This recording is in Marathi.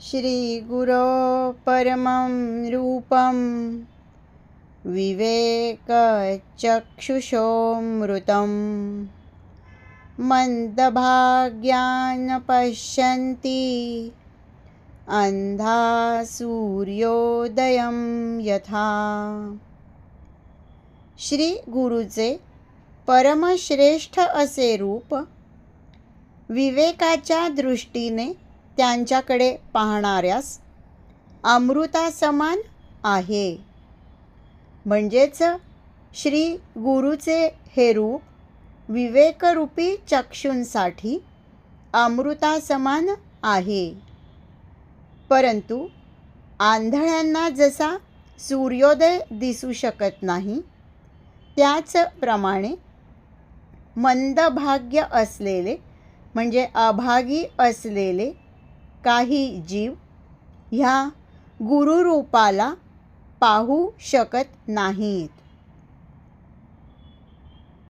श्रीगुरो परमं रूपं विवेकचक्षुषोऽमृतं मन्दभाग्यान् पश्यन्ति अन्धा सूर्योदयं यथा। श्री गुरुचे परमश्रेष्ठ असे रूप विवेकाच्या दृष्टीने त्यांच्याकडे पाहणाऱ्यास अमृतासमान आहे. म्हणजेच श्री गुरुचे हे रूप विवेकरूपी चक्षूंसाठी अमृतासमान आहे. परंतु आंधळ्यांना जसा सूर्योदय दिसू शकत नाही त्याचप्रमाणे मंदभाग्य असलेले म्हणजे अभागी असलेले काही जीव ह्या गुरुरूपाला पाहू शकत नाहीत.